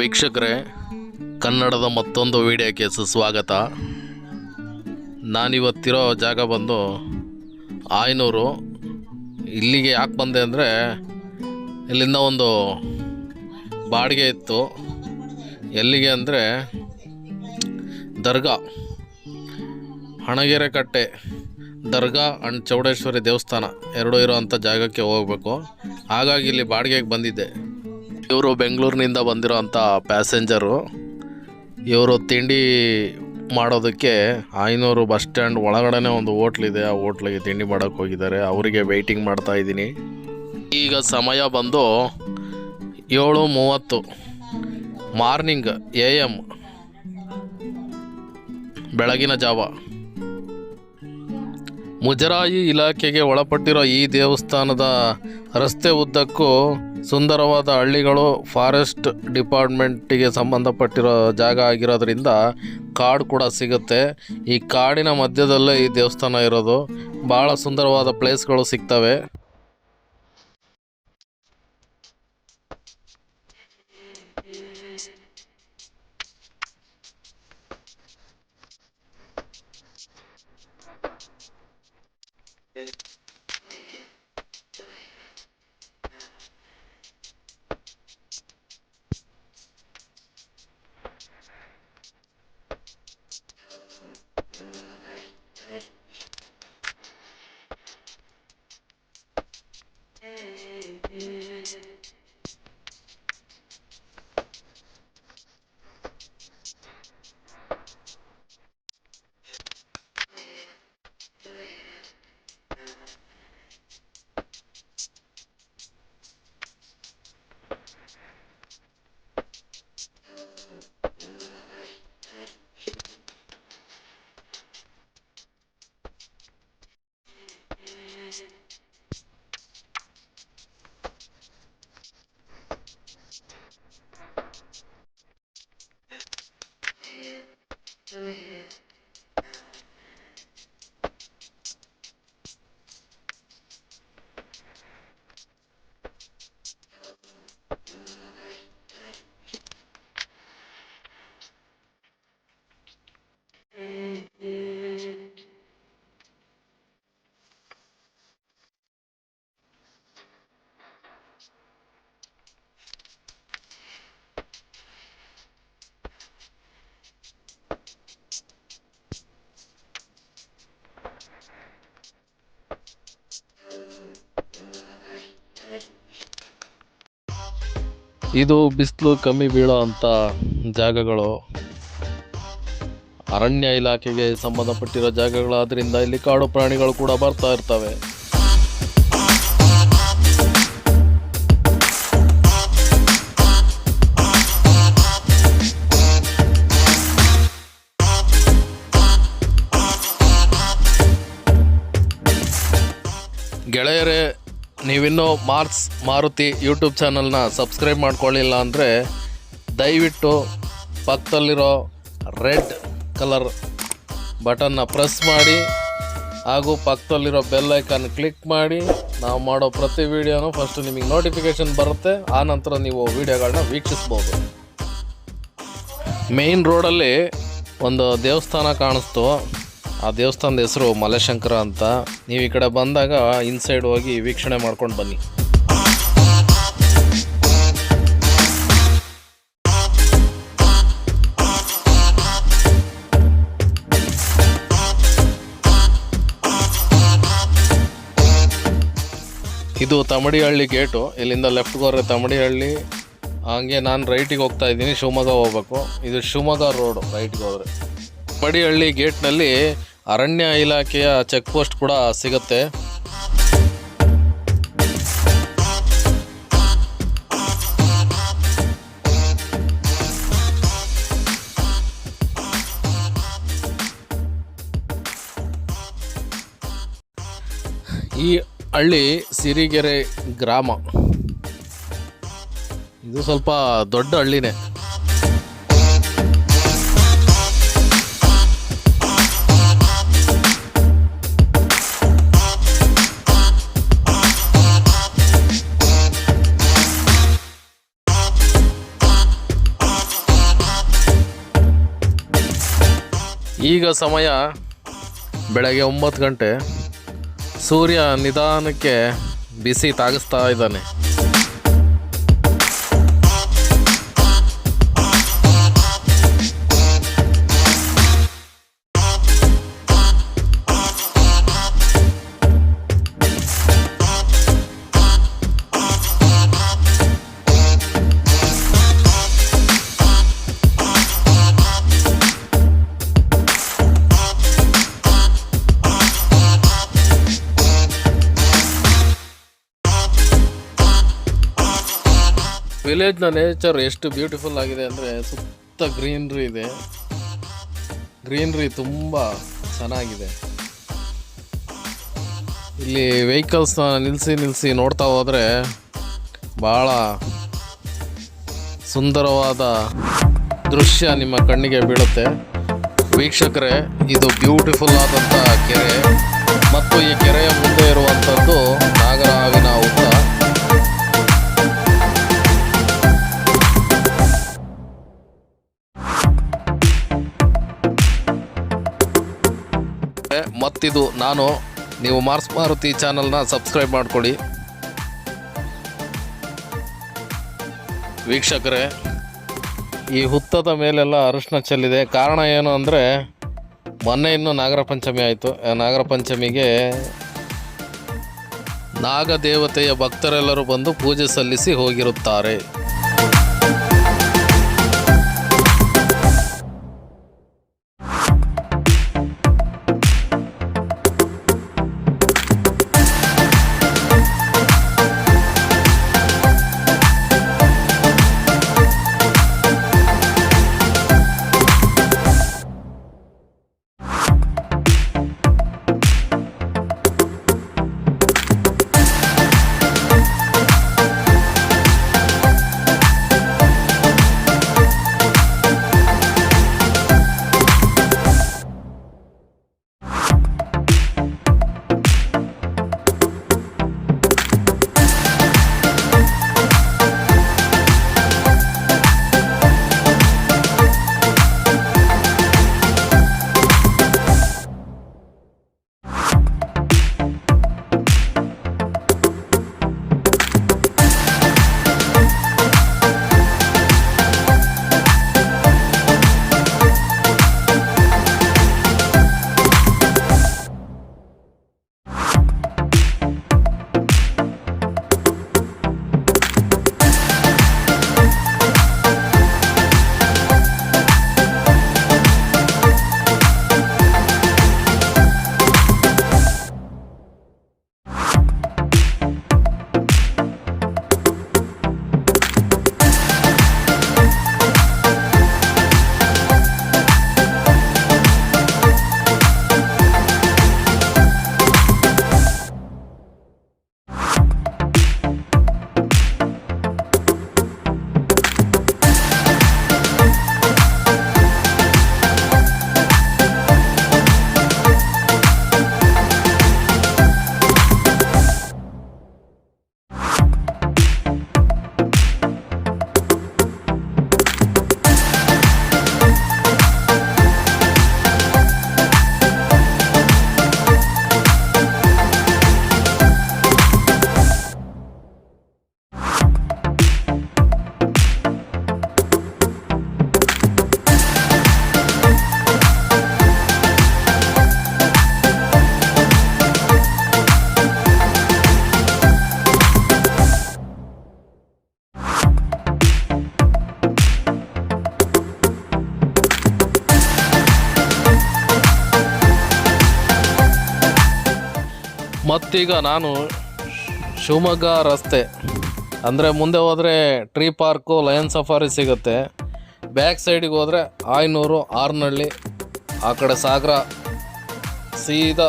ವೀಕ್ಷಕರೇ, ಕನ್ನಡದ ಮತ್ತೊಂದು ವಿಡಿಯೋಕ್ಕೆ ಸುಸ್ವಾಗತ. ನಾನಿವತ್ತಿರೋ ಜಾಗ ಬಂದು ಆಯನೂರು. ಇಲ್ಲಿಗೆ ಯಾಕೆ ಬಂದೆ ಅಂದರೆ, ಇಲ್ಲಿಂದ ಒಂದು ಬಾಡಿಗೆ ಇತ್ತು. ಎಲ್ಲಿಗೆ ಅಂದರೆ, ದರ್ಗಾ, ಹಣಗೆರೆ ಕಟ್ಟೆ, ದರ್ಗಾ ಅಂಡ್ ಚೌಡೇಶ್ವರಿ ದೇವಸ್ಥಾನ ಎರಡೂ ಇರೋವಂಥ ಜಾಗಕ್ಕೆ ಹೋಗಬೇಕು. ಹಾಗಾಗಿ ಇಲ್ಲಿ ಬಾಡಿಗೆಗೆ ಬಂದಿದ್ದೆ. ಇವರು ಬೆಂಗಳೂರಿನಿಂದ ಬಂದಿರೋ ಅಂಥ ಪ್ಯಾಸೆಂಜರು. ಇವರು ತಿಂಡಿ ಮಾಡೋದಕ್ಕೆ ಐನೂರು ಬಸ್ ಸ್ಟ್ಯಾಂಡ್ ಒಳಗಡೆನೇ ಒಂದು ಹೋಟ್ಲಿದೆ. ಆ ಹೋಟ್ಲಿಗೆ ತಿಂಡಿ ಮಾಡೋಕ್ಕೆ ಹೋಗಿದ್ದಾರೆ. ಅವರಿಗೆ ವೆಯ್ಟಿಂಗ್ ಮಾಡ್ತಾ ಇದ್ದೀನಿ. ಈಗ ಸಮಯ ಬಂದು ಏಳು ಮೂವತ್ತು. ಮಾರ್ನಿಂಗ್ ಎ ಎಂ ಬೆಳಗಿನ ಜಾವ. ಮುಜರಾಯಿ ಇಲಾಖೆಗೆ ಒಳಪಟ್ಟಿರೋ ಈ ದೇವಸ್ಥಾನದ ರಸ್ತೆ ಉದ್ದಕ್ಕೂ ಸುಂದರವಾದ ಹಳ್ಳಿಗಳು ಫಾರೆಸ್ಟ್ ಡಿಪಾರ್ಟ್ಮೆಂಟಿಗೆ ಸಂಬಂಧಪಟ್ಟಿರೋ ಜಾಗ ಆಗಿರೋದ್ರಿಂದ ಕಾಡು ಕೂಡ ಸಿಗುತ್ತೆ. ಈ ಕಾಡಿನ ಮಧ್ಯದಲ್ಲೇ ಈ ದೇವಸ್ಥಾನ ಇರೋದು. ಭಾಳ ಸುಂದರವಾದ ಪ್ಲೇಸ್ಗಳು ಸಿಗ್ತವೆ. eyes ಇದು ಬಿಸಿಲು ಕಮ್ಮಿ ಬೀಳೋ ಅಂಥ ಜಾಗಗಳು. ಅರಣ್ಯ ಇಲಾಖೆಗೆ ಸಂಬಂಧಪಟ್ಟಿರೋ ಜಾಗಗಳಾದ್ರಿಂದ ಇಲ್ಲಿ ಕಾಡು ಪ್ರಾಣಿಗಳು ಕೂಡ ಬರ್ತಾ ಇರ್ತವೆ. ಗೆಳೆಯರೇ ನೀವಿನ್ನೂ ಮಾರ್ಕ್ಸ್ ಮಾರುತಿ ಯೂಟ್ಯೂಬ್ ಚಾನಲ್ನ ಸಬ್ಸ್ಕ್ರೈಬ್ ಮಾಡ್ಕೊಳ್ಳಿಲ್ಲ ಅಂದರೆ ದಯವಿಟ್ಟು ಪಕ್ಕದಲ್ಲಿರೋ ರೆಡ್ ಕಲರ್ ಬಟನ್ನ ಪ್ರೆಸ್ ಮಾಡಿ ಹಾಗೂ ಪಕ್ಕದಲ್ಲಿರೋ ಬೆಲ್ ಐಕಾನ್ ಕ್ಲಿಕ್ ಮಾಡಿ. ನಾವು ಮಾಡೋ ಪ್ರತಿ ವಿಡಿಯೋನು ಫಸ್ಟ್ ನಿಮಗೆ ನೋಟಿಫಿಕೇಷನ್ ಬರುತ್ತೆ, ಆ ನಂತರ ನೀವು ವೀಡಿಯೋಗಳನ್ನ ವೀಕ್ಷಿಸ್ಬೋದು. ಮೇಯ್ನ್ ರೋಡಲ್ಲಿ ಒಂದು ದೇವಸ್ಥಾನ ಕಾಣಿಸ್ತು. ಆ ದೇವಸ್ಥಾನದ ಹೆಸರು ಮಲೆಶಂಕರ ಅಂತ. ನೀವು ಈ ಕಡೆ ಬಂದಾಗ ಇನ್ಸೈಡ್ ಹೋಗಿ ವೀಕ್ಷಣೆ ಮಾಡ್ಕೊಂಡು ಬನ್ನಿ. ಇದು ತಮಡಿಹಳ್ಳಿ ಗೇಟು. ಇಲ್ಲಿಂದ ಲೆಫ್ಟ್ಗೆ ಹೋದ್ರೆ ತಮಡಿಹಳ್ಳಿ. ಹಂಗೆ ನಾನು ರೈಟಿಗೆ ಹೋಗ್ತಾ ಇದ್ದೀನಿ. ಶಿವಮೊಗ್ಗ ಹೋಗ್ಬೇಕು. ಇದು ಶಿವಮೊಗ್ಗ ರೋಡು ರೈಟ್ಗೆ ಹೋದರೆ. ತಮಡಿಹಳ್ಳಿ ಗೇಟ್ನಲ್ಲಿ ಅರಣ್ಯ ಇಲಾಖೆಯ ಚೆಕ್ ಪೋಸ್ಟ್ ಕೂಡ ಸಿಗುತ್ತೆ. ಈ ಹಳ್ಳಿ ಸಿರಿಗೆರೆ ಗ್ರಾಮ. ಇದು ಸ್ವಲ್ಪ ದೊಡ್ಡ ಹಳ್ಳಿನೇ. ಈಗ ಸಮಯ ಬೆಳಗ್ಗೆ ಒಂಬತ್ತು ಗಂಟೆ. ಸೂರ್ಯ ನಿಧಾನಕ್ಕೆ ಬಿಸಿ ತಾಗಿಸ್ತಾ ಇದ್ದಾನೆ. ವಿಲೇಜ್ನ ನೇಚರ್ ಎಷ್ಟು ಬ್ಯೂಟಿಫುಲ್ ಆಗಿದೆ ಅಂದರೆ ಸುತ್ತ ಗ್ರೀನ್ರಿ ಇದೆ. ಗ್ರೀನ್ರಿ ತುಂಬ ಚೆನ್ನಾಗಿದೆ. ಇಲ್ಲಿ ವೆಹಿಕಲ್ಸ್ ನಿಲ್ಲಿಸಿ ನಿಲ್ಲಿಸಿ ನೋಡ್ತಾ ಹೋದರೆ ಭಾಳ ಸುಂದರವಾದ ದೃಶ್ಯ ನಿಮ್ಮ ಕಣ್ಣಿಗೆ ಬೀಳುತ್ತೆ. ವೀಕ್ಷಕರೇ, ಇದು ಬ್ಯೂಟಿಫುಲ್ ಆದಂಥ ಕೆರೆ. ಮತ್ತು ಈ ಕೆರೆಯ ಮುಂದೆ ಇರುವಂಥದ್ದು ನಾಗರಹಾವಿನ ಹುತ್ತ ಮತ್ತಿದು ನಾನು ನೀವು ಮಾರ್ಸ್ ಮಾರುತಿ ಚಾನಲ್ನ ಸಬ್ಸ್ಕ್ರೈಬ್ ಮಾಡಿಕೊಳ್ಳಿ. ವೀಕ್ಷಕರೇ, ಈ ಹುತ್ತದ ಮೇಲೆಲ್ಲ ಅರಿಶಿನ ಚೆಲ್ಲಿದೆ. ಕಾರಣ ಏನು ಅಂದರೆ, ಮೊನ್ನೆ ಇನ್ನು ನಾಗರ ಪಂಚಮಿ ಆಯಿತು. ನಾಗರ ಪಂಚಮಿಗೆ ನಾಗದೇವತೆಯ ಭಕ್ತರೆಲ್ಲರೂ ಬಂದು ಪೂಜೆ ಸಲ್ಲಿಸಿ ಹೋಗಿರುತ್ತಾರೆ. ಮತ್ತೀಗ ನಾನು ಶಿವಮೊಗ್ಗ ರಸ್ತೆ, ಅಂದರೆ ಮುಂದೆ ಹೋದರೆ ಟ್ರೀ ಪಾರ್ಕು, ಲಯನ್ ಸಫಾರಿ ಸಿಗುತ್ತೆ. ಬ್ಯಾಕ್ ಸೈಡಿಗೆ ಹೋದರೆ ಆಯ್ನೂರು ಆರ್ನಹಳ್ಳಿ ಆ ಕಡೆ ಸಾಗರ ಸೀದಾ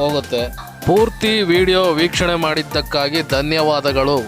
ಹೋಗುತ್ತೆ. ಪೂರ್ತಿ ವಿಡಿಯೋ ವೀಕ್ಷಣೆ ಮಾಡಿದ್ದಕ್ಕಾಗಿ ಧನ್ಯವಾದಗಳು.